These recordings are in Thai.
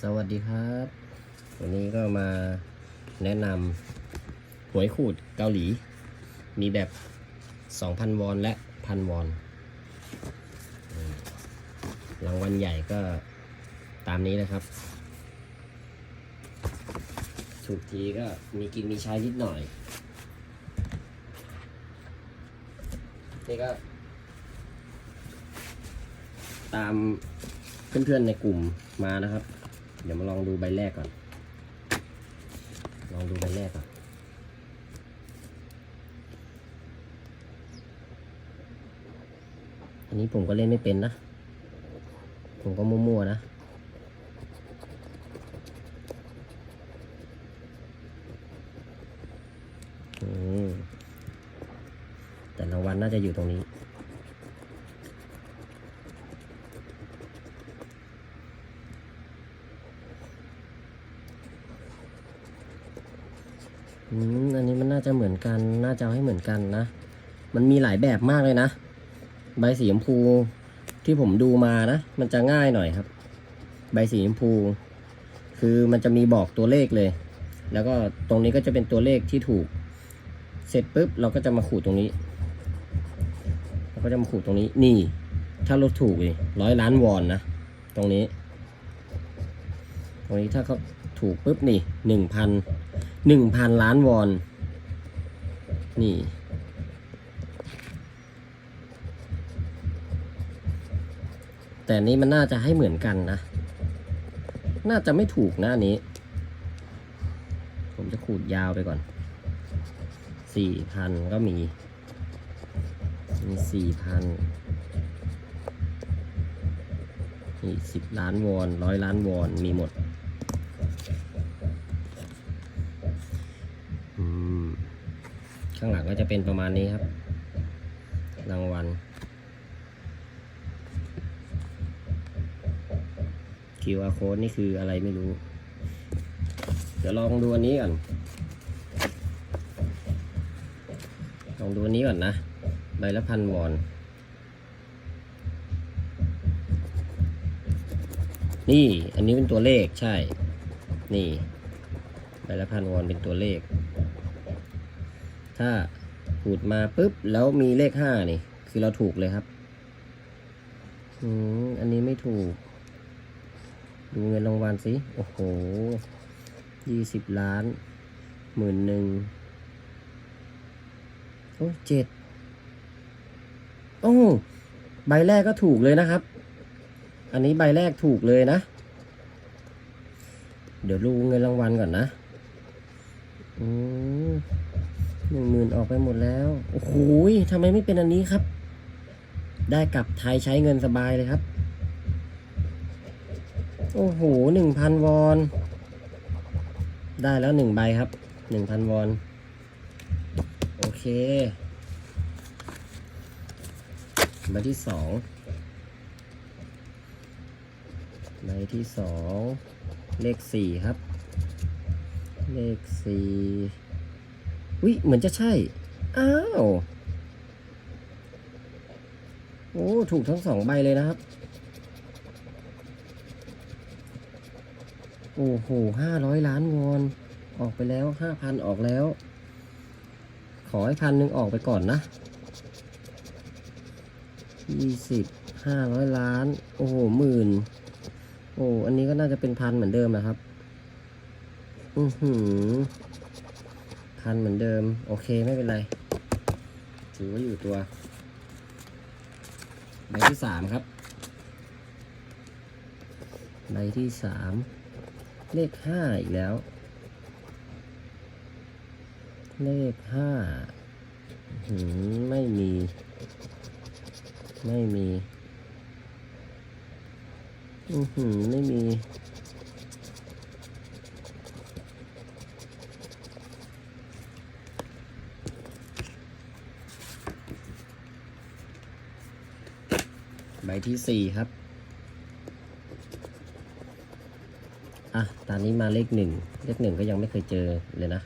สวัสดีครับ วันนี้ก็มาแนะนำหวยขูดเกาหลี มีแบบ 2,000 วอนและ 1,000 วอน รางวัลใหญ่ก็ตามนี้นะครับ ถูกทีก็มีกินมีใช้นิดหน่อย นี่ก็ ตามเพื่อนๆในกลุ่มมานะครับ เดี๋ยวมาลองดูใบแรกก่อน ลองดูใบแรกก่อน อันนี้ผมก็เล่นไม่เป็นนะ ผมก็มั่วๆนะอืมแต่รางวัลน่าจะอยู่ตรงนี้ อืมอันนี้มันน่าจะเหมือนกันน่าจะให้เหมือนกันนะ มันมีหลายแบบมากเลยนะ ใบสีชมพูที่ผมดูมานะ มันจะง่ายหน่อยครับ ใบสีชมพู คือมันจะมีบอกตัวเลขเลย แล้วก็ตรงนี้ก็จะเป็นตัวเลขที่ถูก เสร็จปุ๊บเราก็จะมาขูดตรงนี้เราก็จะมาขูดตรงนี้ นี่ ถ้าเราถูกเลยร้อยล้านวอนนะ ตรงนี้ ตรงนี้ถ้าเขาถูกปุ๊บนี่หนึ่งพัน หนึ่งพันล้านวอน นี่ แต่นี้มันน่าจะให้เหมือนกันนะ น่าจะไม่ถูกนะอันนี้ ผมจะขูดยาวไปก่อนสี่พันก็มี มีสี่พันนี่สิบล้านวอนร้อยล้านวอนมีหมด ข้างหลังก็จะเป็นประมาณนี้ครับ รางวัล QR code นี่คืออะไรไม่รู้ เดี๋ยวลองดูอันนี้ก่อน ลองดูอันนี้ก่อนนะ ใบละพันวอน นี่อันนี้เป็นตัวเลขใช่ นี่ใบละพันวอนเป็นตัวเลข ถ้าขูดมาปุ๊บแล้วมีเลขห้านี่ คือเราถูกเลยครับอืมอันนี้ไม่ถูก ดูเงินรางวัลสิ โอ้โหยี่สิบล้านหมื่นหนึ่งโอ้เจ็ดโอ้ใบแรกก็ถูกเลยนะครับ อันนี้ใบแรกถูกเลยนะ เดี๋ยวดูเงินรางวัลก่อนนะ อืม หนึ่งหมื่นออกไปหมดแล้ว โอ้โหทำไมไม่เป็นอันนี้ครับ ได้กลับไทยใช้เงินสบายเลยครับ โอ้โหหนึ่งพันวอน ได้แล้วหนึ่งใบครับหนึ่งพันวอน โอเค ใบที่สองใบที่สองเลขสี่ครับ เลขสี่ อุ้ยเหมือนจะใช่ อ้าว โอ้ ถูกทั้งสองใบเลยนะครับ โอ้โหห้าร้อยล้านวอน ออกไปแล้วห้าพันออกแล้ว ขอให้พันหนึ่งออกไปก่อนนะยี่สิบห้าร้อยล้าน โอ้โหหมื่น โอ้ อันนี้ก็น่าจะเป็นพันเหมือนเดิมนะครับ อือหือ พันเหมือนเดิม โอเคไม่เป็นไร ถือว่าอยู่ตัวใบที่สามครับ ใบที่สามเลขห้าอีกแล้ว เลขห้าหืมไม่มี ไม่มี อือหือไม่มี ใบที่สี่ครับ อะ ตอนนี้มาเลขหนึ่ง เลขหนึ่งก็ยังไม่เคยเจอเลยนะ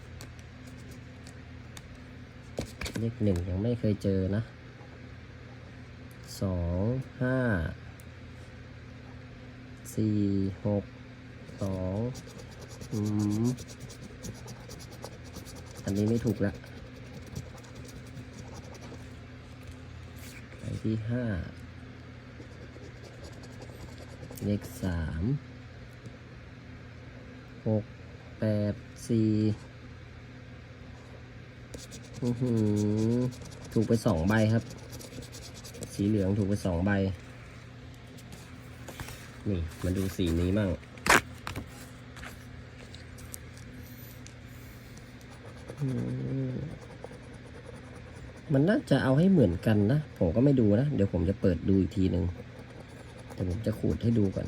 เลขหนึ่งยังไม่เคยเจอนะ สองห้า สี่หก สองอืมอันนี้ไม่ถูกละไปที่ห้า เลขสามหกแปดสี่ถูกไปสองใบครับ สีเหลืองถูกไปสองใบ นี่มาดูสีนี้มั่งมันน่าจะเอาให้เหมือนกันนะ ผมก็ไม่ดูนะ เดี๋ยวผมจะเปิดดูอีกทีหนึ่ง แต่ผมจะขูดให้ดูก่อน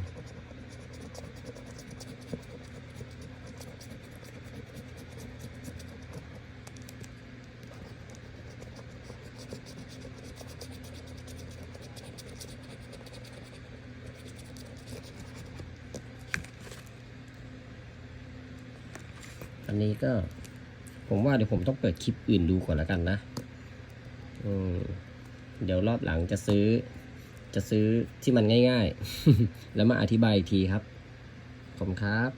อันนี้ก็ ผมว่าเดี๋ยวผมต้องเปิดคลิปอื่นดูก่อนแล้วกันนะ อืมเดี๋ยวรอบหลังจะซื้อ จะซื้อที่มันง่าย ๆ แล้วมาอธิบายอีกทีครับ ผมครับ